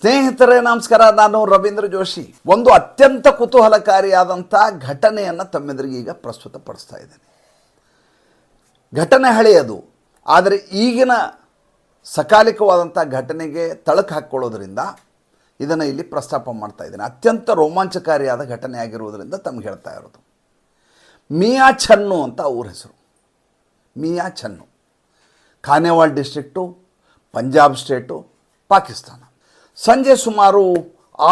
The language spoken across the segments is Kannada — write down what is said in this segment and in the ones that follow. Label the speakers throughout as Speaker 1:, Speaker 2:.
Speaker 1: ಸ್ನೇಹಿತರೇ, ನಮಸ್ಕಾರ. ನಾನು ರವೀಂದ್ರ ಜೋಶಿ. ಒಂದು ಅತ್ಯಂತ ಕುತೂಹಲಕಾರಿಯಾದಂಥ ಘಟನೆಯನ್ನು ತಮ್ಮೆದುರಿಗೆ ಈಗ ಪ್ರಸ್ತುತಪಡಿಸ್ತಾ ಇದ್ದೇನೆ. ಘಟನೆ ಹಳೆಯದು. ಆದರೆ ಈಗಿನ ಸಕಾಲಿಕವಾದಂಥ ಘಟನೆಗೆ ತಳಕು ಹಾಕ್ಕೊಳ್ಳೋದ್ರಿಂದ ಇದನ್ನು ಇಲ್ಲಿ ಪ್ರಸ್ತಾಪ ಮಾಡ್ತಾ ಇದ್ದೇನೆ. ಅತ್ಯಂತ ರೋಮಾಂಚಕಾರಿಯಾದ ಘಟನೆ ಆಗಿರುವುದರಿಂದ ತಮ್ಗೆ ಹೇಳ್ತಾ ಇರೋದು. ಮಿಯಾ ಛನ್ನು ಅಂತ ಊರ ಹೆಸರು. Mian ಛನ್ನು. Khanewal district, Punjab state, Pakistan. ಸಂಜೆ ಸುಮಾರು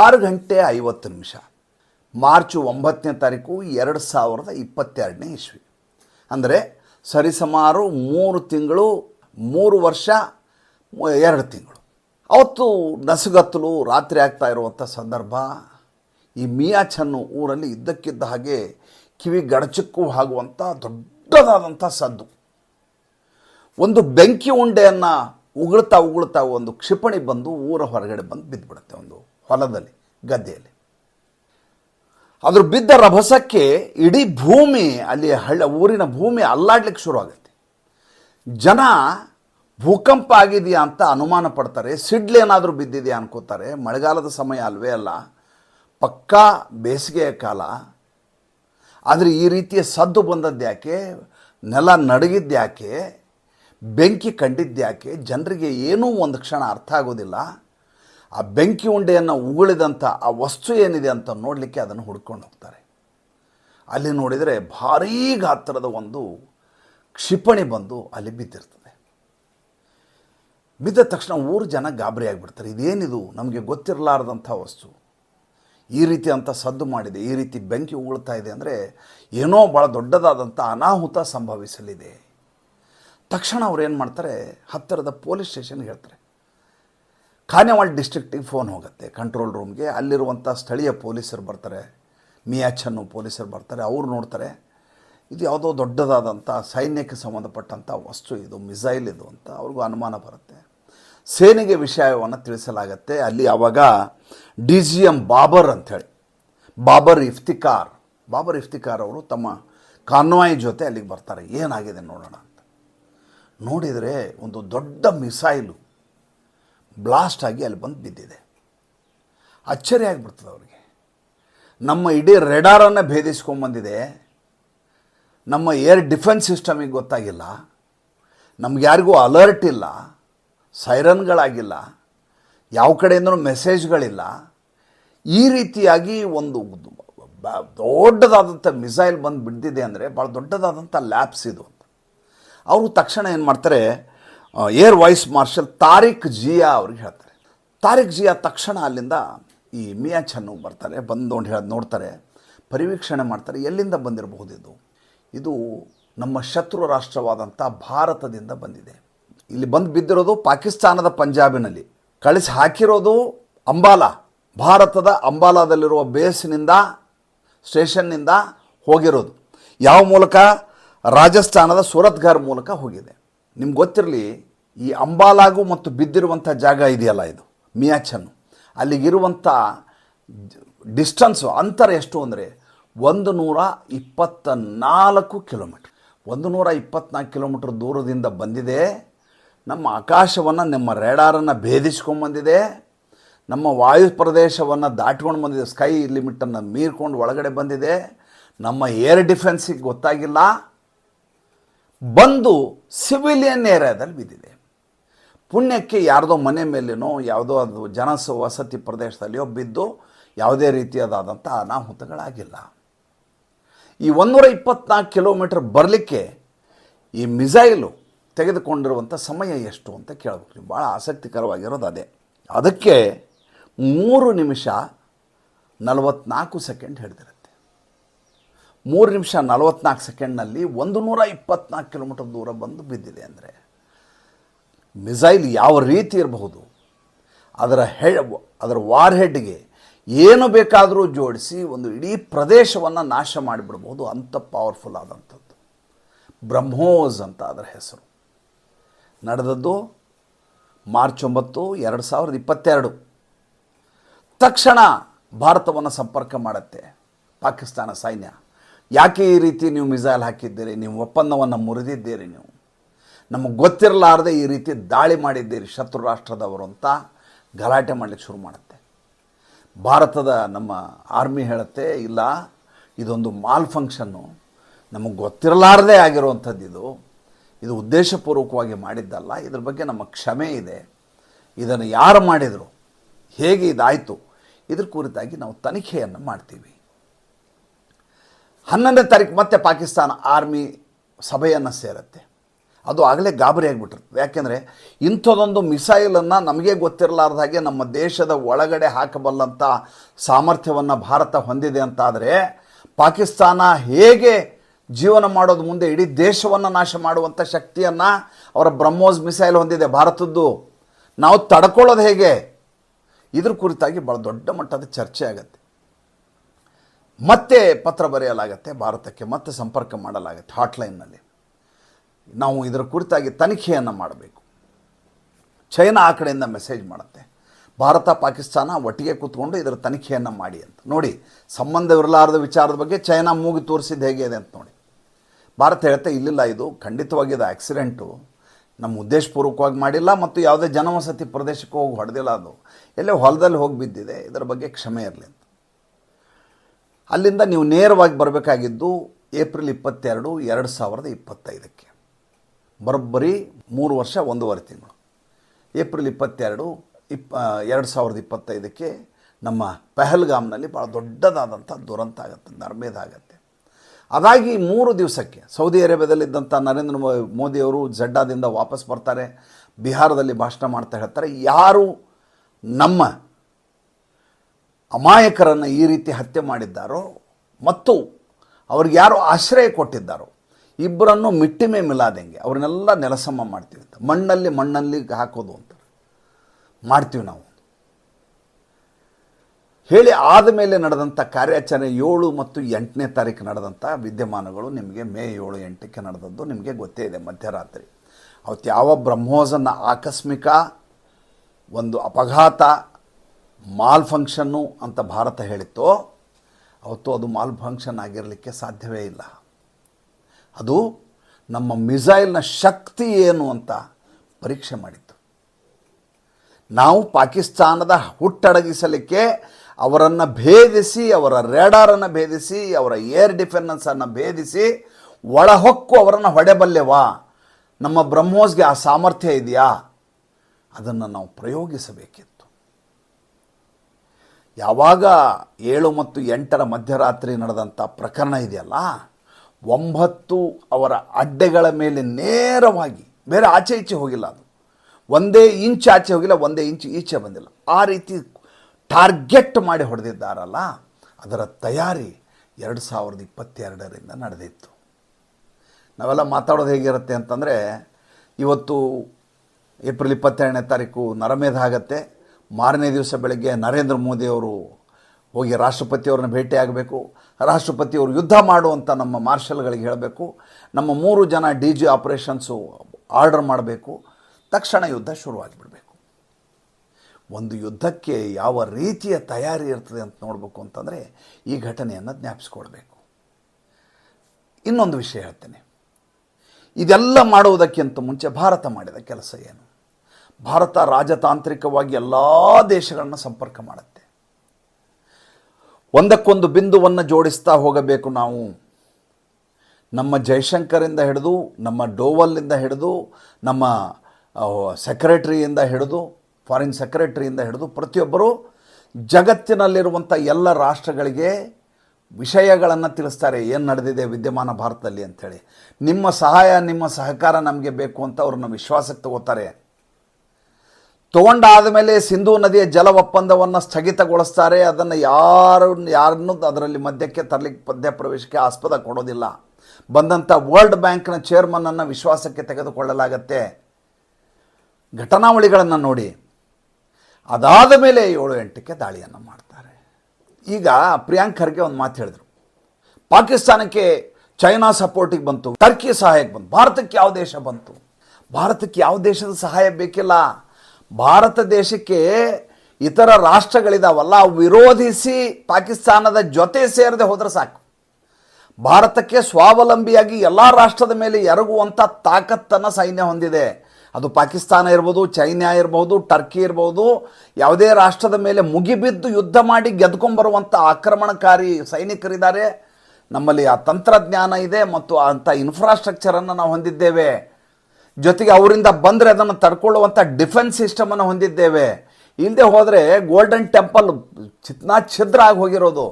Speaker 1: ಆರು ಗಂಟೆ ಐವತ್ತು ನಿಮಿಷ. ಮಾರ್ಚ್ ಒಂಬತ್ತನೇ ತಾರೀಕು ಎರಡು ಸಾವಿರದ ಇಪ್ಪತ್ತೆರಡನೇ ಇಸ್ವಿ. ಅಂದರೆ ಸರಿಸುಮಾರು ಮೂರು ತಿಂಗಳು, ಮೂರು ವರ್ಷ, ಎರಡು ತಿಂಗಳು. ಅವತ್ತು ನಸುಗತ್ತಲು ರಾತ್ರಿ ಆಗ್ತಾ ಇರುವಂಥ ಸಂದರ್ಭ, ಈ ಮಿಯಾಚನ್ನು ಊರಲ್ಲಿ ಇದ್ದಕ್ಕಿದ್ದ ಹಾಗೆ ಕಿವಿ ಗಡಚಕ್ಕೂ ಆಗುವಂಥ ದೊಡ್ಡದಾದಂಥ ಸದ್ದು. ಒಂದು ಬೆಂಕಿ ಉಂಡೆಯನ್ನು ಉಗುಳ್ತಾ ಉಗುಳ್ತಾ ಒಂದು ಕ್ಷಿಪಣಿ ಬಂದು ಊರ ಹೊರಗಡೆ ಬಂದು ಬಿದ್ದುಬಿಡುತ್ತೆ ಒಂದು ಹೊಲದಲ್ಲಿ, ಗದ್ದೆಯಲ್ಲಿ. ಅದ್ರ ಬಿದ್ದ ರಭಸಕ್ಕೆ ಇಡೀ ಭೂಮಿ ಅಲ್ಲಿ ಹಳ್ಳ, ಊರಿನ ಭೂಮಿ ಅಲ್ಲಾಡ್ಲಿಕ್ಕೆ ಶುರು ಆಗುತ್ತೆ ಜನ ಭೂಕಂಪ ಆಗಿದೆಯಾ ಅಂತ ಅನುಮಾನ ಪಡ್ತಾರೆ ಸಿಡ್ಲೇನಾದರೂ ಬಿದ್ದಿದೆಯಾ ಅನ್ಕೋತಾರೆ, ಮಳೆಗಾಲದ ಸಮಯ ಅಲ್ವೇ ಅಲ್ಲ, ಪಕ್ಕಾ ಬೇಸಿಗೆಯ ಕಾಲ. ಆದರೆ ಈ ರೀತಿಯ ಸದ್ದು ಬಂದದ್ದು ಯಾಕೆ ನೆಲ ನಡಗಿದ್ಯಾಕೆ ಬೆಂಕಿ ಕಂಡಿದ್ದ್ಯಾಕೆ ಜನರಿಗೆ ಏನೂ ಒಂದು ಕ್ಷಣ ಅರ್ಥ ಆಗೋದಿಲ್ಲ. ಆ ಬೆಂಕಿ ಉಂಡೆಯನ್ನು ಉಗುಳಿದಂಥ ಆ ವಸ್ತು ಏನಿದೆ ಅಂತ ನೋಡಲಿಕ್ಕೆ ಅದನ್ನು ಹುಡ್ಕೊಂಡು ಹೋಗ್ತಾರೆ. ಅಲ್ಲಿ ನೋಡಿದರೆ ಭಾರೀ ಗಾತ್ರದ ಒಂದು ಕ್ಷಿಪಣಿ ಬಂದು ಅಲ್ಲಿ ಬಿದ್ದಿರ್ತದೆ. ಬಿದ್ದ ತಕ್ಷಣ ಊರು ಜನ ಗಾಬರಿ ಆಗಿಬಿಡ್ತಾರೆ. ಇದೇನಿದು? ನಮಗೆ ಗೊತ್ತಿರಲಾರ್ದಂಥ ವಸ್ತು. ಈ ರೀತಿ ಅಂತ ಸದ್ದು ಮಾಡಿದೆ. ಈ ರೀತಿ ಬೆಂಕಿ ಉಗುಳ್ತಾ ಇದೆ ಅಂದರೆ ಏನೋ ಭಾಳ ದೊಡ್ಡದಾದಂಥ ಅನಾಹುತ ಸಂಭವಿಸಲಿದೆ. ತಕ್ಷಣ ಅವ್ರು ಏನು ಮಾಡ್ತಾರೆ? ಹತ್ತಿರದ ಪೊಲೀಸ್ ಸ್ಟೇಷನ್ಗೆ ಹೇಳ್ತಾರೆ. ಖಾನೆವಾಲ್ ಡಿಸ್ಟ್ರಿಕ್ಟಿಗೆ ಫೋನ್ ಹೋಗುತ್ತೆ. ಕಂಟ್ರೋಲ್ ರೂಮ್ಗೆ ಅಲ್ಲಿರುವಂಥ ಸ್ಥಳೀಯ ಪೊಲೀಸರು ಬರ್ತಾರೆ. ಮಿಯಾಚನ್ನು ಪೊಲೀಸರು ಬರ್ತಾರೆ. ಅವ್ರು ನೋಡ್ತಾರೆ, ಇದು ಯಾವುದೋ ದೊಡ್ಡದಾದಂಥ ಸೈನ್ಯಕ್ಕೆ ಸಂಬಂಧಪಟ್ಟಂಥ ವಸ್ತು ಇದು, ಮಿಸೈಲ್ ಇದು ಅಂತ ಅವ್ರಿಗೂ ಅನುಮಾನ ಬರುತ್ತೆ. ಸೇನೆಗೆ ವಿಷಯವನ್ನು ತಿಳಿಸಲಾಗತ್ತೆ. ಅಲ್ಲಿ ಆವಾಗ ಡಿ ಜಿ ಎಂ ಬಾಬರ್ ಅಂಥೇಳಿ ಬಾಬರ್ ಇಫ್ತಿಕಾರ್ ಬಾಬರ್ ಇಫ್ತಿಕಾರ್ ಅವರು ತಮ್ಮ ಕಾನ್ವಾಯಿ ಜೊತೆ ಅಲ್ಲಿಗೆ ಬರ್ತಾರೆ. ಏನಾಗಿದೆ ನೋಡೋಣ ನೋಡಿದರೆ ಒಂದು ದೊಡ್ಡ ಮಿಸೈಲು ಬ್ಲಾಸ್ಟ್ ಆಗಿ ಅಲ್ಲಿ ಬಂದು ಬಿದ್ದಿದೆ. ಅಚ್ಚರಿ ಆಗಿಬಿಡ್ತದೆ ಅವರಿಗೆ. ನಮ್ಮ ಇಡೀ ರೆಡಾರನ್ನು ಭೇದಿಸ್ಕೊಂಬಂದಿದೆ ನಮ್ಮ ಏರ್ ಡಿಫೆನ್ಸ್ ಸಿಸ್ಟಮಿಗೆ ಗೊತ್ತಾಗಿಲ್ಲ. ನಮ್ಗೆ ಯಾರಿಗೂ ಅಲರ್ಟ್ ಇಲ್ಲ. ಸೈರನ್ಗಳಾಗಿಲ್ಲ. ಯಾವ ಕಡೆಯಿಂದನೂ ಮೆಸೇಜ್ಗಳಿಲ್ಲ. ಈ ರೀತಿಯಾಗಿ ಒಂದು ದೊಡ್ಡದಾದಂಥ ಮಿಸೈಲ್ ಬಂದು ಬಿಡ್ದಿದೆ ಅಂದರೆ ಭಾಳ ದೊಡ್ಡದಾದಂಥ ಲ್ಯಾಬ್ಸ್ ಇದು. ಅವರು ತಕ್ಷಣ ಏನು ಮಾಡ್ತಾರೆ air vice marshal Tariq Zia ಅವ್ರಿಗೆ ಹೇಳ್ತಾರೆ. ತಾರಿಕ್ ಜಿಯಾ ತಕ್ಷಣ ಅಲ್ಲಿಂದ ಈ ಮಿಯಾ ಚನ್ನು ಬರ್ತಾರೆ ಬಂದು ಹೇಳಿ ನೋಡ್ತಾರೆ, ಪರಿವೀಕ್ಷಣೆ ಮಾಡ್ತಾರೆ, ಎಲ್ಲಿಂದ ಬಂದಿರಬಹುದು ಇದು? ಇದು ನಮ್ಮ ಶತ್ರು ರಾಷ್ಟ್ರವಾದಂಥ ಭಾರತದಿಂದ ಬಂದಿದೆ. ಇಲ್ಲಿ ಬಂದು ಬಿದ್ದಿರೋದು ಪಾಕಿಸ್ತಾನದ ಪಂಜಾಬಿನಲ್ಲಿ. ಕಳಿಸಿ ಹಾಕಿರೋದು ಅಂಬಾಲಾ, ಭಾರತದ ಅಂಬಾಲಾದಲ್ಲಿರುವ ಬೇಸ್ನಿಂದ, ಸ್ಟೇಷನ್ನಿಂದ ಹೋಗಿರೋದು. ಯಾವ ಮೂಲಕ? ರಾಜಸ್ಥಾನದ ಸೂರತ್ಗಾರ್ ಮೂಲಕ ಹೋಗಿದೆ. ನಿಮ್ಗೆ ಗೊತ್ತಿರಲಿ, ಈ ಅಂಬಾಲಾಗು ಮತ್ತು ಬಿದ್ದಿರುವಂಥ ಜಾಗ ಇದೆಯಲ್ಲ ಇದು, ಮಿಯಾಚನ್ನು. ಅಲ್ಲಿಗಿರುವಂಥ ಡಿಸ್ಟನ್ಸು, ಅಂತರ ಎಷ್ಟು ಅಂದರೆ ಒಂದು ನೂರ ಇಪ್ಪತ್ತ ನಾಲ್ಕು ಕಿಲೋಮೀಟ್ರ್. ಒಂದು ನೂರ ಇಪ್ಪತ್ನಾಲ್ಕು ಕಿಲೋಮೀಟ್ರ್ ದೂರದಿಂದ ಬಂದಿದೆ. ನಮ್ಮ ಆಕಾಶವನ್ನು, ನಮ್ಮ ರೇಡಾರನ್ನು ಭೇದಿಸ್ಕೊಂಬಂದಿದೆ ನಮ್ಮ ವಾಯು ಪ್ರದೇಶವನ್ನು ದಾಟ್ಕೊಂಡು ಬಂದಿದೆ. ಸ್ಕೈ ಲಿಮಿಟನ್ನು ಮೀರ್ಕೊಂಡು ಒಳಗಡೆ ಬಂದಿದೆ. ನಮ್ಮ ಏರ್ ಡಿಫೆನ್ಸಿಗೆ ಗೊತ್ತಾಗಿಲ್ಲ. ಬಂದು ಸಿವಿಲಿಯನ್ ಏರಿಯಾದಲ್ಲಿ ಬಿದ್ದಿದೆ. ಪುಣ್ಯಕ್ಕೆ ಯಾರ್ದೋ ಮನೆ ಮೇಲೇನೋ ಯಾವುದೋ ಅದು ಜನಸ ವಸತಿ ಪ್ರದೇಶದಲ್ಲಿಯೋ ಬಿದ್ದು ಯಾವುದೇ ರೀತಿಯಾದಂಥ ಅನಾಹುತಗಳಾಗಿಲ್ಲ. ಈ ಒಂದೂರ ಇಪ್ಪತ್ನಾಲ್ಕು ಕಿಲೋಮೀಟರ್ ಬರಲಿಕ್ಕೆ ಈ ಮಿಸೈಲು ತೆಗೆದುಕೊಂಡಿರುವಂಥ ಸಮಯ ಎಷ್ಟು ಅಂತ ಕೇಳಬೇಕು. ನೀವು ಭಾಳ ಆಸಕ್ತಿಕರವಾಗಿರೋದು ಅದೇ. ಅದಕ್ಕೆ ಮೂರು ನಿಮಿಷ ನಲವತ್ನಾಲ್ಕು ಸೆಕೆಂಡ್ ಹಿಡಿದಿರುತ್ತೆ. ಮೂರು ನಿಮಿಷ ನಲವತ್ನಾಲ್ಕು ಸೆಕೆಂಡ್ನಲ್ಲಿ ಒಂದು ನೂರ ಇಪ್ಪತ್ನಾಲ್ಕು ಕಿಲೋಮೀಟರ್ ದೂರ ಬಂದು ಬಿದ್ದಿದೆ ಅಂದರೆ ಮಿಸೈಲ್ ಯಾವ ರೀತಿ ಇರಬಹುದು? ಅದರ ಹೆ, ಅದರ ವಾರ್ ಹೆಡ್ಗೆ ಏನು ಬೇಕಾದರೂ ಜೋಡಿಸಿ ಒಂದು ಇಡೀ ಪ್ರದೇಶವನ್ನು ನಾಶ ಮಾಡಿಬಿಡ್ಬೋದು ಅಂಥ ಪವರ್ಫುಲ್ ಆದಂಥದ್ದು. ಬ್ರಹ್ಮೋಸ್ ಅಂತ ಅದರ ಹೆಸರು. ನಡೆದದ್ದು ಮಾರ್ಚ್ ಒಂಬತ್ತು, ಎರಡು ಸಾವಿರದ ಇಪ್ಪತ್ತೆರಡು. ತಕ್ಷಣ ಭಾರತವನ್ನು ಸಂಪರ್ಕ ಮಾಡುತ್ತೆ ಪಾಕಿಸ್ತಾನ ಸೈನ್ಯ. ಯಾಕೆ ಈ ರೀತಿ ನೀವು ಮಿಸೈಲ್ ಹಾಕಿದ್ದೀರಿ? ನೀವು ಒಪ್ಪಂದವನ್ನು ಮುರಿದಿದ್ದೀರಿ ನೀವು. ನಮಗೆ ಗೊತ್ತಿರಲಾರದೆ ಈ ರೀತಿ ದಾಳಿ ಮಾಡಿದ್ದೀರಿ ಶತ್ರು ರಾಷ್ಟ್ರದವರು ಅಂತ ಗಲಾಟೆ ಮಾಡಲಿಕ್ಕೆ ಶುರು ಮಾಡುತ್ತೆ. ಭಾರತದ ನಮ್ಮ ಆರ್ಮಿ ಹೇಳುತ್ತೆ, ಇಲ್ಲ, ಇದೊಂದು ಮಾಲ್ ಫಂಕ್ಷನ್ನು ನಮಗೆ ಗೊತ್ತಿರಲಾರದೇ ಆಗಿರುವಂಥದ್ದು ಇದು. ಇದು ಉದ್ದೇಶಪೂರ್ವಕವಾಗಿ ಮಾಡಿದ್ದಲ್ಲ, ಇದ್ರ ಬಗ್ಗೆ ನಮ್ಮ ಕ್ಷಮೆ ಇದೆ. ಇದನ್ನು ಯಾರು ಮಾಡಿದರು? ಹೇಗೆ ಇದಾಯಿತು? ಇದ್ರ ಕುರಿತಾಗಿ ನಾವು ತನಿಖೆಯನ್ನು ಮಾಡ್ತೀವಿ. ಹನ್ನೊಂದನೇ ತಾರೀಕು ಮತ್ತೆ ಪಾಕಿಸ್ತಾನ ಆರ್ಮಿ ಸಭೆಯನ್ನು ಸೇರುತ್ತೆ. ಅದು ಆಗಲೇ ಗಾಬರಿ ಆಗಿಬಿಟ್ಟಿರ್ತದೆ ಯಾಕೆಂದರೆ ಇಂಥದೊಂದು ಮಿಸೈಲನ್ನು ನಮಗೆ ಗೊತ್ತಿರಲಾರ್ದ ಹಾಗೆ ನಮ್ಮ ದೇಶದ ಒಳಗಡೆ ಹಾಕಬಲ್ಲಂಥ ಸಾಮರ್ಥ್ಯವನ್ನು ಭಾರತ ಹೊಂದಿದೆ ಅಂತಾದರೆ ಪಾಕಿಸ್ತಾನ ಹೇಗೆ ಜೀವನ ಮಾಡೋದು ಮುಂದೆ ಇಡೀ ದೇಶವನ್ನು ನಾಶ ಮಾಡುವಂಥ ಶಕ್ತಿಯನ್ನು ಅವರ ಬ್ರಹ್ಮೋಸ್ ಮಿಸೈಲ್ ಹೊಂದಿದೆ. ಭಾರತದ್ದು ನಾವು ತಡ್ಕೊಳ್ಳೋದು ಹೇಗೆ? ಇದ್ರ ಕುರಿತಾಗಿ ಭಾಳ ದೊಡ್ಡ ಮಟ್ಟದ ಚರ್ಚೆ ಆಗುತ್ತೆ. ಮತ್ತೆ ಪತ್ರ ಬರೆಯಲಾಗತ್ತೆ, ಭಾರತಕ್ಕೆ ಮತ್ತೆ ಸಂಪರ್ಕ ಮಾಡಲಾಗತ್ತೆ ಹಾಟ್ಲೈನ್ನಲ್ಲಿ ನಾವು ಇದರ ಕುರಿತಾಗಿ ತನಿಖೆಯನ್ನು ಮಾಡಬೇಕು. ಚೈನಾ ಆ ಕಡೆಯಿಂದ ಮೆಸೇಜ್ ಮಾಡುತ್ತೆ. ಭಾರತ, ಪಾಕಿಸ್ತಾನ ಒಟ್ಟಿಗೆ ಕೂತ್ಕೊಂಡು ಇದರ ತನಿಖೆಯನ್ನು ಮಾಡಿ ಅಂತ. ನೋಡಿ ಸಂಬಂಧವಿರಲಾರದ ವಿಚಾರದ ಬಗ್ಗೆ ಚೈನಾ ಮೂಗಿ ತೋರಿಸಿದ್ದು ಹೇಗೆ ಇದೆ ಅಂತ ನೋಡಿ. ಭಾರತ ಹೇಳ್ತಾ ಇಲ್ಲಿಲ್ಲ ಇದು. ಖಂಡಿತವಾಗಿ ಇದು ಆಕ್ಸಿಡೆಂಟು ನಮ್ಮ ಉದ್ದೇಶಪೂರ್ವಕವಾಗಿ ಮಾಡಿಲ್ಲ ಮತ್ತು ಯಾವುದೇ ಜನವಸತಿ ಪ್ರದೇಶಕ್ಕೆ ಹೋಗಿ ಹೊಡೆದಿಲ್ಲ ಅದು. ಎಲ್ಲೇ ಹೊಲದಲ್ಲಿ ಹೋಗಿ ಬಿದ್ದಿದೆ. ಇದರ ಬಗ್ಗೆ ಕ್ಷಮೆ ಇರಲಿ ಅಂತ. ಅಲ್ಲಿಂದ ನೀವು ನೇರವಾಗಿ ಬರಬೇಕಾಗಿದ್ದು ಏಪ್ರಿಲ್ ಇಪ್ಪತ್ತೆರಡು ಎರಡು ಸಾವಿರದ ಇಪ್ಪತ್ತೈದಕ್ಕೆ. ಬರೋಬ್ಬರಿ ಮೂರು ವರ್ಷ ಒಂದೂವರೆ ತಿಂಗಳು. ಏಪ್ರಿಲ್ ಇಪ್ಪತ್ತೆರಡು, ಇಪ್ಪ ಎರಡು ಸಾವಿರದ ಇಪ್ಪತ್ತೈದಕ್ಕೆ ನಮ್ಮ ಪೆಹಲ್ಗಾಮ್ನಲ್ಲಿ ಭಾಳ ದೊಡ್ಡದಾದಂಥ ದುರಂತ ಆಗುತ್ತೆ ನರ್ಮೇದ ಆಗುತ್ತೆ. ಅದಾಗಿ ಮೂರು ದಿವಸಕ್ಕೆ ಸೌದಿ ಅರೇಬಿಯಾದಲ್ಲಿದ್ದಂಥ ನರೇಂದ್ರ ಮೋದಿಯವರು ಜಡ್ಡಾದಿಂದ ವಾಪಸ್ ಬರ್ತಾರೆ, ಬಿಹಾರದಲ್ಲಿ ಭಾಷಣ ಮಾಡ್ತಾ ಹೇಳ್ತಾರೆ. ಯಾರು ನಮ್ಮ ಅಮಾಯಕರನ್ನು ಈ ರೀತಿ ಹತ್ಯೆ ಮಾಡಿದ್ದಾರೋ, ಮತ್ತು ಅವ್ರಿಗೆ ಯಾರು ಆಶ್ರಯ ಕೊಟ್ಟಿದ್ದಾರೋ, ಇಬ್ಬರನ್ನು ಮಿಟ್ಟಿಮೆ ಮಿಲಾದಂಗೆ ಅವ್ರನ್ನೆಲ್ಲ ನೆಲಸಮ ಮಾಡ್ತೀವಿ ಅಂತ. ಮಣ್ಣಲ್ಲಿ ಮಣ್ಣಲ್ಲಿ ಹಾಕೋದು ಅಂತ. ಮಾಡ್ತೀವಿ ನಾವು. ಹೇಳಿ ಆದ ಮೇಲೆ ನಡೆದಂಥ ಕಾರ್ಯಾಚರಣೆ ಏಳು ಮತ್ತು ಎಂಟನೇ ತಾರೀಕು ನಡೆದಂಥ ವಿದ್ಯಮಾನಗಳು ನಿಮಗೆ ಮೇ ಏಳು ಎಂಟಕ್ಕೆ ನಡೆದದ್ದು ನಿಮಗೆ ಗೊತ್ತೇ ಇದೆ ಮಧ್ಯರಾತ್ರಿ. ಅವತ್ತು ಯಾವ ಬ್ರಹ್ಮೋಸನ ಆಕಸ್ಮಿಕ ಒಂದು ಅಪಘಾತ ಮಾಲ್ ಫಂಕ್ಷನ್ನು ಅಂತ ಭಾರತ ಹೇಳಿತ್ತು, ಅವತ್ತು ಅದು ಮಾಲ್ ಫಂಕ್ಷನ್ ಆಗಿರಲಿಕ್ಕೆ ಸಾಧ್ಯವೇ ಇಲ್ಲ. ಅದು ನಮ್ಮ ಮಿಸೈಲ್ನ ಶಕ್ತಿ ಏನು ಅಂತ ಪರೀಕ್ಷೆ ಮಾಡಿತ್ತು. ನಾವು ಪಾಕಿಸ್ತಾನದ ಹುಟ್ಟಡಗಿಸಲಿಕ್ಕೆ ಅವರನ್ನು ಭೇದಿಸಿ, ಅವರ ರೇಡಾರನ್ನು ಭೇದಿಸಿ, ಅವರ ಏರ್ ಡಿಫೆನ್ಸನ್ನು ಭೇದಿಸಿ, ಒಳಹೊಕ್ಕು ಅವರನ್ನು ಹೊಡೆಬಲ್ಲೆವಾ? ನಮ್ಮ ಬ್ರಹ್ಮೋಸ್ಗೆ ಆ ಸಾಮರ್ಥ್ಯ ಇದೆಯಾ? ಅದನ್ನು ನಾವು ಪ್ರಯೋಗಿಸಬೇಕಿತ್ತು. ಯಾವಾಗ ಏಳು ಮತ್ತು ಎಂಟರ ಮಧ್ಯರಾತ್ರಿ ನಡೆದಂಥ ಪ್ರಕರಣ ಇದೆಯಲ್ಲ, ಒಂಬತ್ತು ಅವರ ಅಡ್ಡೆಗಳ ಮೇಲೆ ನೇರವಾಗಿ, ಬೇರೆ ಆಚೆ ಈಚೆ ಹೋಗಿಲ್ಲ ಅದು. ಒಂದೇ ಇಂಚ್ ಆಚೆ ಹೋಗಿಲ್ಲ, ಒಂದೇ ಇಂಚ್ ಈಚೆ ಬಂದಿಲ್ಲ. ಆ ರೀತಿ ಟಾರ್ಗೆಟ್ ಮಾಡಿ ಹೊಡೆದಿದ್ದಾರಲ್ಲ, ಅದರ ತಯಾರಿ ಎರಡು ಸಾವಿರದ ಇಪ್ಪತ್ತೆರಡರಿಂದ ನಡೆದಿತ್ತು. ನಾವೆಲ್ಲ ಮಾತಾಡೋದು ಹೇಗಿರುತ್ತೆ ಅಂತಂದರೆ, ಇವತ್ತು ಏಪ್ರಿಲ್ ಇಪ್ಪತ್ತೆರಡನೇ ತಾರೀಕು ನರಮೇಧ ಆಗತ್ತೆ ಮಾರನೇ ದಿವಸ ಬೆಳಗ್ಗೆ ನರೇಂದ್ರ ಮೋದಿಯವರು ಹೋಗಿ ರಾಷ್ಟ್ರಪತಿಯವ್ರನ್ನ ಭೇಟಿ ಆಗಬೇಕು. ರಾಷ್ಟ್ರಪತಿಯವರು ಯುದ್ಧ ಮಾಡುವಂಥ ನಮ್ಮ ಮಾರ್ಷಲ್ಗಳಿಗೆ ಹೇಳಬೇಕು. ನಮ್ಮ ಮೂರು ಜನ ಡಿ ಜಿ ಆಪರೇಷನ್ಸು ಆರ್ಡರ್ ಮಾಡಬೇಕು. ತಕ್ಷಣ ಯುದ್ಧ ಶುರುವಾಗಿಬಿಡಬೇಕು. ಒಂದು ಯುದ್ಧಕ್ಕೆ ಯಾವ ರೀತಿಯ ತಯಾರಿ ಇರ್ತದೆ ಅಂತ ನೋಡಬೇಕು ಅಂತಂದರೆ ಈ ಘಟನೆಯನ್ನು ಜ್ಞಾಪಿಸ್ಕೊಳ್ಬೇಕು. ಇನ್ನೊಂದು ವಿಷಯ ಹೇಳ್ತೇನೆ. ಇದೆಲ್ಲ ಮಾಡುವುದಕ್ಕಿಂತ ಮುಂಚೆ ಭಾರತ ಮಾಡಿದ ಕೆಲಸ ಏನು? ಭಾರತ ರಾಜತಾಂತ್ರಿಕವಾಗಿ ಎಲ್ಲ ದೇಶಗಳನ್ನು ಸಂಪರ್ಕ ಮಾಡುತ್ತೆ. ಒಂದಕ್ಕೊಂದು ಬಿಂದುವನ್ನು ಜೋಡಿಸ್ತಾ ಹೋಗಬೇಕು ನಾವು. ನಮ್ಮ ಜೈಶಂಕರಿಂದ ಹಿಡಿದು, ನಮ್ಮ ಡೋವಲ್ನಿಂದ ಹಿಡಿದು, ನಮ್ಮ ಸೆಕ್ರೆಟರಿಯಿಂದ ಹಿಡಿದು, ಫಾರಿನ್ ಸೆಕ್ರೆಟರಿಯಿಂದ ಹಿಡಿದು ಪ್ರತಿಯೊಬ್ಬರು ಜಗತ್ತಿನಲ್ಲಿರುವಂಥ ಎಲ್ಲ ರಾಷ್ಟ್ರಗಳಿಗೆ ವಿಷಯಗಳನ್ನು ತಿಳಿಸ್ತಾರೆ. ಏನು ನಡೆದಿದೆ ವಿದ್ಯಮಾನ ಭಾರತದಲ್ಲಿ ಅಂಥೇಳಿ ನಿಮ್ಮ ಸಹಾಯ, ನಿಮ್ಮ ಸಹಕಾರ ನಮಗೆ ಬೇಕು ಅಂತ ಅವ್ರನ್ನ ವಿಶ್ವಾಸಕ್ಕೆ ತಗೋತಾರೆ. ತಗೊಂಡಾದ ಮೇಲೆ ಸಿಂಧೂ ನದಿಯ ಜಲ ಒಪ್ಪಂದವನ್ನು ಸ್ಥಗಿತಗೊಳಿಸ್ತಾರೆ. ಅದನ್ನು ಯಾರು, ಯಾರನ್ನೂ ಅದರಲ್ಲಿ ಮಧ್ಯಕ್ಕೆ ತರಲಿಕ್ಕೆ ಮಧ್ಯ ಪ್ರವೇಶಕ್ಕೆ ಆಸ್ಪದ ಕೊಡೋದಿಲ್ಲ. ಬಂದಂಥ ವರ್ಲ್ಡ್ ಬ್ಯಾಂಕ್ನ ಚೇರ್ಮನ್ನನ್ನು ವಿಶ್ವಾಸಕ್ಕೆ ತೆಗೆದುಕೊಳ್ಳಲಾಗತ್ತೆ. ಘಟನಾವಳಿಗಳನ್ನು ನೋಡಿ. ಅದಾದ ಮೇಲೆ ಏಳು, ಎಂಟಕ್ಕೆ ದಾಳಿಯನ್ನು ಮಾಡ್ತಾರೆ. ಈಗ ಪ್ರಿಯಾಂಕ್ ಖರ್ಗೆ ಒಂದು ಮಾತು ಹೇಳಿದರು. ಪಾಕಿಸ್ತಾನಕ್ಕೆ ಚೈನಾ ಸಪೋರ್ಟಿಗೆ ಬಂತು, ಟರ್ಕಿ ಸಹಾಯಕ್ಕೆ ಬಂತು, ಭಾರತಕ್ಕೆ ಯಾವ ದೇಶ ಬಂತು? ಭಾರತಕ್ಕೆ ಯಾವ ದೇಶದ ಸಹಾಯ ಬೇಕಿಲ್ಲ? ಭಾರತ ದೇಶಕ್ಕೆ ಇತರ ರಾಷ್ಟ್ರಗಳಿದಾವಲ್ಲ ವಿರೋಧಿಸಿ ಪಾಕಿಸ್ತಾನದ ಜೊತೆ ಸೇರದೆ ಹೋದ್ರೆ ಸಾಕು. ಭಾರತಕ್ಕೆ ಸ್ವಾವಲಂಬಿಯಾಗಿ ಎಲ್ಲ ರಾಷ್ಟ್ರದ ಮೇಲೆ ಎರಗುವಂಥ ತಾಕತ್ತನ್ನು ಸೈನ್ಯ ಹೊಂದಿದೆ. ಅದು ಪಾಕಿಸ್ತಾನ ಇರ್ಬೋದು, ಚೈನಾ ಇರ್ಬೋದು, ಟರ್ಕಿ ಇರ್ಬೋದು, ಯಾವುದೇ ರಾಷ್ಟ್ರದ ಮೇಲೆ ಮುಗಿಬಿದ್ದು ಯುದ್ಧ ಮಾಡಿ ಗೆದ್ಕೊಂಬರುವಂಥ ಆಕ್ರಮಣಕಾರಿ ಸೈನಿಕರಿದ್ದಾರೆ. ನಮ್ಮಲ್ಲಿ ಆ ತಂತ್ರಜ್ಞಾನ ಇದೆ ಮತ್ತು ಅಂಥ ಇನ್ಫ್ರಾಸ್ಟ್ರಕ್ಚರನ್ನು ನಾವು ಹೊಂದಿದ್ದೇವೆ. ಜೊತೆಗೆ ಅವರಿಂದ ಬಂದರೆ ಅದನ್ನು ತಡ್ಕೊಳ್ಳುವಂಥ ಡಿಫೆನ್ಸ್ ಸಿಸ್ಟಮನ್ನು ಹೊಂದಿದ್ದೇವೆ. ಇಲ್ಲದೆ ಹೋದರೆ ಗೋಲ್ಡನ್ ಟೆಂಪಲ್ ಚಿತ್ನಾ ಛಿದ್ರ ಆಗಿ ಹೋಗಿರೋದು.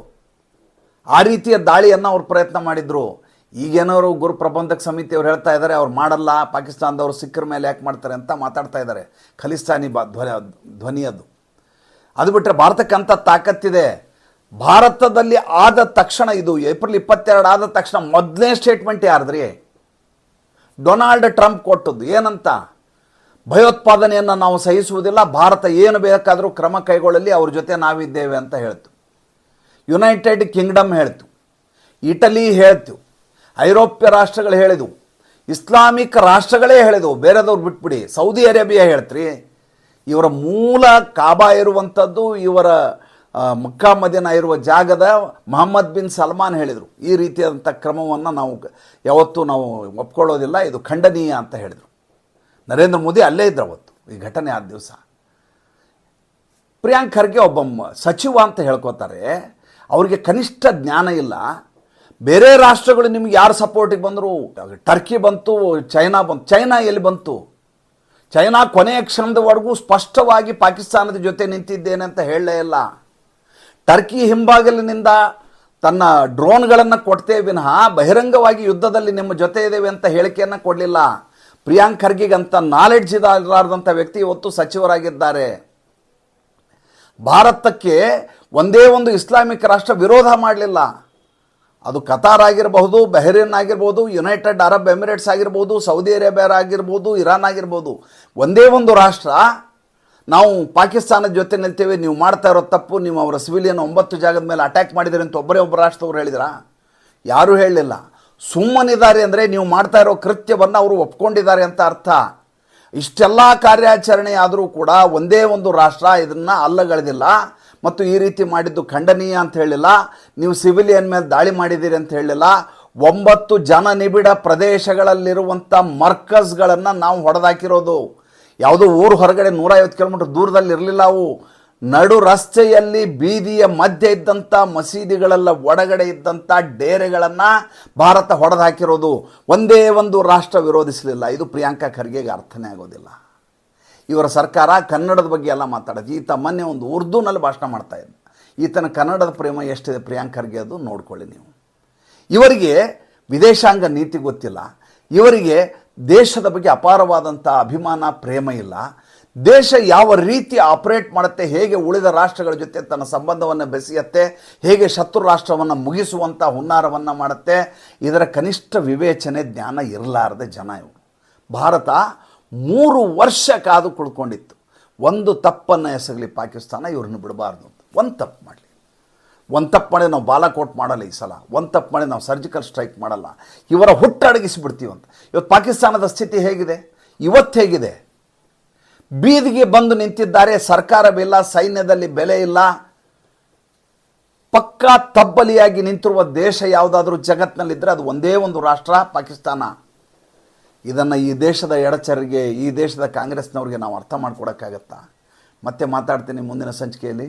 Speaker 1: ಆ ರೀತಿಯ ದಾಳಿಯನ್ನು ಅವ್ರು ಪ್ರಯತ್ನ ಮಾಡಿದರು. ಈಗೇನವರು ಗುರು ಪ್ರಬಂಧಕ ಸಮಿತಿ ಅವ್ರು ಹೇಳ್ತಾ ಇದ್ದಾರೆ ಅವ್ರು ಮಾಡಲ್ಲ, ಪಾಕಿಸ್ತಾನದವರು ಸಿಕ್ಕರ ಮೇಲೆ ಯಾಕೆ ಮಾಡ್ತಾರೆ ಅಂತ ಮಾತಾಡ್ತಾ ಇದ್ದಾರೆ ಖಲಿಸ್ತಾನಿ ಬ ಧ್ವನಿ ಧ್ವನಿ ಅದು. ಬಿಟ್ಟರೆ ಭಾರತಕ್ಕೆ ಅಂತ ತಾಕತ್ತಿದೆ. ಭಾರತದಲ್ಲಿ ಆದ ತಕ್ಷಣ, ಇದು ಏಪ್ರಿಲ್ ಇಪ್ಪತ್ತೆರಡು ಆದ ತಕ್ಷಣ ಮೊದಲನೇ ಸ್ಟೇಟ್ಮೆಂಟ್ ಯಾರ್ದ್ರಿ? ಡೊನಾಲ್ಡ್ ಟ್ರಂಪ್ ಕೊಟ್ಟದ್ದು ಏನಂತ? ಭಯೋತ್ಪಾದನೆಯನ್ನು ನಾವು ಸಹಿಸುವುದಿಲ್ಲ, ಭಾರತ ಏನು ಬೇಕಾದರೂ ಕ್ರಮ ಕೈಗೊಳ್ಳಲಿ, ಅವ್ರ ಜೊತೆ ನಾವಿದ್ದೇವೆ ಅಂತ ಹೇಳ್ತು. ಯುನೈಟೆಡ್ ಕಿಂಗ್ಡಮ್ ಹೇಳ್ತು, ಇಟಲಿ ಹೇಳ್ತು, ಐರೋಪ್ಯ ರಾಷ್ಟ್ರಗಳು ಹೇಳಿದವು, ಇಸ್ಲಾಮಿಕ್ ರಾಷ್ಟ್ರಗಳೇ ಹೇಳಿದವು, ಬೇರೆದವ್ರು ಬಿಟ್ಬಿಡಿ, ಸೌದಿ ಅರೇಬಿಯಾ ಹೇಳ್ತ್ರಿ, ಇವರ ಮೂಲ ಕಾಬಾ ಇರುವಂಥದ್ದು ಇವರ ಮಕ್ಕಾ ಮದಿನ ಇರುವ ಜಾಗದ ಮೊಹಮ್ಮದ್ ಬಿನ್ ಸಲ್ಮಾನ್ ಹೇಳಿದರು. ಈ ರೀತಿಯಾದಂಥ ಕ್ರಮವನ್ನು ನಾವು ಯಾವತ್ತೂ ನಾವು ಒಪ್ಕೊಳ್ಳೋದಿಲ್ಲ, ಇದು ಖಂಡನೀಯ ಅಂತ ಹೇಳಿದರು. ನರೇಂದ್ರ ಮೋದಿ ಅಲ್ಲೇ ಇದ್ರು ಅವತ್ತು, ಈ ಘಟನೆ ಆದ ದಿವಸ. ಪ್ರಿಯಾಂಕ್ ಖರ್ಗೆ ಒಬ್ಬ ಸಚಿವ ಅಂತ ಹೇಳ್ಕೊತಾರೆ, ಅವರಿಗೆ ಕನಿಷ್ಠ ಜ್ಞಾನ ಇಲ್ಲ. ಬೇರೆ ರಾಷ್ಟ್ರಗಳು ನಿಮ್ಗೆ ಯಾರು ಸಪೋರ್ಟಿಗೆ ಬಂದರು? ಟರ್ಕಿ ಬಂತು, ಚೈನಾ ಬಂತು, ಚೈನಾ ಎಲ್ಲಿ ಬಂತು? ಚೈನಾ ಕೊನೆಯ ಕ್ಷಣದವರೆಗೂ ಸ್ಪಷ್ಟವಾಗಿ ಪಾಕಿಸ್ತಾನದ ಜೊತೆ ನಿಂತಿದ್ದೇನೆ ಅಂತ ಹೇಳಲೇ ಇಲ್ಲ. ಟರ್ಕಿ ಹಿಂಬಾಗಲಿನಿಂದ ತನ್ನ ಡ್ರೋನ್ಗಳನ್ನು ಕೊಡ್ತೇ ವಿನಃ ಬಹಿರಂಗವಾಗಿ ಯುದ್ಧದಲ್ಲಿ ನಿಮ್ಮ ಜೊತೆ ಇದ್ದೇವೆ ಅಂತ ಹೇಳಿಕೆಯನ್ನು ಕೊಡಲಿಲ್ಲ. ಪ್ರಿಯಾಂಕ್ ಖರ್ಗೆಗಂತ ನಾಲೆಡ್ಜ್ ಇದಾರದಂಥ ವ್ಯಕ್ತಿ ಇವತ್ತು ಸಚಿವರಾಗಿದ್ದಾರೆ. ಭಾರತಕ್ಕೆ ಒಂದೇ ಒಂದು ಇಸ್ಲಾಮಿಕ್ ರಾಷ್ಟ್ರ ವಿರೋಧ ಮಾಡಲಿಲ್ಲ. ಅದು ಕತಾರ್ ಆಗಿರಬಹುದು, ಬಹರೇನ್ ಆಗಿರ್ಬೋದು ಯುನೈಟೆಡ್ ಅರಬ್ ಎಮಿರೇಟ್ಸ್ ಆಗಿರ್ಬೋದು ಸೌದಿ ಅರೇಬಿಯಾ ಆಗಿರ್ಬೋದು ಇರಾನ್ ಆಗಿರ್ಬೋದು ಒಂದೇ ಒಂದು ರಾಷ್ಟ್ರ ನಾವು ಪಾಕಿಸ್ತಾನದ ಜೊತೆ ನಿಲ್ತೇವೆ ನೀವು ಮಾಡ್ತಾ ಇರೋ ತಪ್ಪು, ನೀವು ಅವರ ಸಿವಿಲಿಯನ್ ಒಂಬತ್ತು ಜಾಗದ ಮೇಲೆ ಅಟ್ಯಾಕ್ ಮಾಡಿದರೆ ಅಂತ ಒಬ್ಬರೇ ಒಬ್ಬ ರಾಷ್ಟ್ರದವ್ರು ಹೇಳಿದ್ರ? ಯಾರೂ ಹೇಳಲಿಲ್ಲ. ಸುಮ್ಮನಿದ್ದಾರೆ ಅಂದರೆ ನೀವು ಮಾಡ್ತಾ ಇರೋ ಕೃತ್ಯವನ್ನು ಅವರು ಒಪ್ಕೊಂಡಿದ್ದಾರೆ ಅಂತ ಅರ್ಥ. ಇಷ್ಟೆಲ್ಲ ಕಾರ್ಯಾಚರಣೆ ಆದರೂ ಕೂಡ ಒಂದೇ ಒಂದು ರಾಷ್ಟ್ರ ಇದನ್ನು ಅಲ್ಲಗಳೆದಿಲ್ಲ ಮತ್ತು ಈ ರೀತಿ ಮಾಡಿದ್ದು ಖಂಡನೀಯ ಅಂತ ಹೇಳಿಲ್ಲ. ನೀವು ಸಿವಿಲಿಯನ್ ಮೇಲೆ ದಾಳಿ ಮಾಡಿದ್ದೀರಿ ಅಂತ ಹೇಳಿಲ್ಲ. ಒಂಬತ್ತು ಜನ ನಿಬಿಡ ಪ್ರದೇಶಗಳಲ್ಲಿರುವಂಥ ಮರ್ಕಸ್ಗಳನ್ನು ನಾವು ಹೊಡೆದಾಕಿರೋದು. ಯಾವುದೋ ಊರು ಹೊರಗಡೆ ನೂರೈವತ್ತು ಕಿಲೋಮೀಟರ್ ದೂರದಲ್ಲಿ ಇರಲಿಲ್ಲ ಅವು. ನಡು ರಸ್ತೆಯಲ್ಲಿ ಬೀದಿಯ ಮಧ್ಯೆ ಇದ್ದಂಥ ಮಸೀದಿಗಳೆಲ್ಲ ಒಳಗಡೆ ಇದ್ದಂಥ ಡೇರೆಗಳನ್ನು ಭಾರತ ಹೊಡೆದು ಹಾಕಿರೋದು ಒಂದೇ ಒಂದು ರಾಷ್ಟ್ರ ವಿರೋಧಿಸಲಿಲ್ಲ. ಇದು ಪ್ರಿಯಾಂಕಾ ಖರ್ಗೆಗೆ ಅರ್ಥನೇ ಆಗೋದಿಲ್ಲ. ಇವರ ಸರ್ಕಾರ ಕನ್ನಡದ ಬಗ್ಗೆ ಎಲ್ಲ ಮಾತಾಡೋದು. ಈತ ಮೊನ್ನೆ ಒಂದು ಉರ್ದುನಲ್ಲಿ ಭಾಷಣ ಮಾಡ್ತಾ ಇದ್ದ. ಈತನ ಕನ್ನಡದ ಪ್ರೇಮ ಎಷ್ಟಿದೆ ಪ್ರಿಯಾಂಕ್ ಖರ್ಗೆ ಅದು ನೋಡ್ಕೊಳ್ಳಿ ನೀವು. ಇವರಿಗೆ ವಿದೇಶಾಂಗ ನೀತಿ ಗೊತ್ತಿಲ್ಲ. ಇವರಿಗೆ ದೇಶದ ಬಗ್ಗೆ ಅಪಾರವಾದಂಥ ಅಭಿಮಾನ, ಪ್ರೇಮ ಇಲ್ಲ. ದೇಶ ಯಾವ ರೀತಿ ಆಪರೇಟ್ ಮಾಡುತ್ತೆ, ಹೇಗೆ ಉಳಿದ ರಾಷ್ಟ್ರಗಳ ಜೊತೆ ತನ್ನ ಸಂಬಂಧವನ್ನು ಬೆಸೆಯತ್ತೆ, ಹೇಗೆ ಶತ್ರು ರಾಷ್ಟ್ರವನ್ನು ಮುಗಿಸುವಂಥ ಹುನ್ನಾರವನ್ನು ಮಾಡುತ್ತೆ, ಇದರ ಕನಿಷ್ಠ ವಿವೇಚನೆ, ಜ್ಞಾನ ಇರಲಾರದೆ ಜನ ಇವರು. ಭಾರತ ಮೂರು ವರ್ಷ ಕಾದು ಕುಳ್ಕೊಂಡಿತ್ತು. ಒಂದು ತಪ್ಪನ್ನು ಎಸಗಲಿ ಪಾಕಿಸ್ತಾನ, ಇವ್ರನ್ನ ಬಿಡಬಾರ್ದು ಅಂತ. ಒಂದು ತಪ್ಪು ಮಾಡಲಿ. ಒಂದು ತಪ್ಪು ಮಾಡಿ ನಾವು ಬಾಲಾಕೋಟ್ ಮಾಡಲ್ಲ ಈ ಸಲ. ಒಂದು ತಪ್ಪು ಮಾಡಿ ನಾವು ಸರ್ಜಿಕಲ್ ಸ್ಟ್ರೈಕ್ ಮಾಡಲ್ಲ. ಇವರ ಹುಟ್ಟಡಗಿಸಿಬಿಡ್ತೀವಿ ಅಂತ ಇವತ್ತು ಪಾಕಿಸ್ತಾನದ ಸ್ಥಿತಿ ಹೇಗಿದೆ? ಇವತ್ತು ಹೇಗಿದೆ? ಬೀದಿಗೆ ಬಂದು ನಿಂತಿದ್ದಾರೆ. ಸರ್ಕಾರವಿಲ್ಲ ಸೈನ್ಯದಲ್ಲಿ ಬೆಲೆ ಇಲ್ಲ. ಪಕ್ಕಾ ತಬ್ಬಲಿಯಾಗಿ ನಿಂತಿರುವ ದೇಶ ಯಾವುದಾದ್ರೂ ಜಗತ್ತಿನಲ್ಲಿದ್ದರೆ ಅದು ಒಂದೇ ಒಂದು ರಾಷ್ಟ್ರ, ಪಾಕಿಸ್ತಾನ. ಇದನ್ನು ಈ ದೇಶದ ಎಡಚರಿಗೆ, ಈ ದೇಶದ ಕಾಂಗ್ರೆಸ್ನವ್ರಿಗೆ ನಾವು ಅರ್ಥ ಮಾಡ್ಕೊಡೋಕ್ಕಾಗತ್ತಾ? ಮತ್ತೆ ಮಾತಾಡ್ತೀನಿ ಮುಂದಿನ ಸಂಚಿಕೆಯಲ್ಲಿ.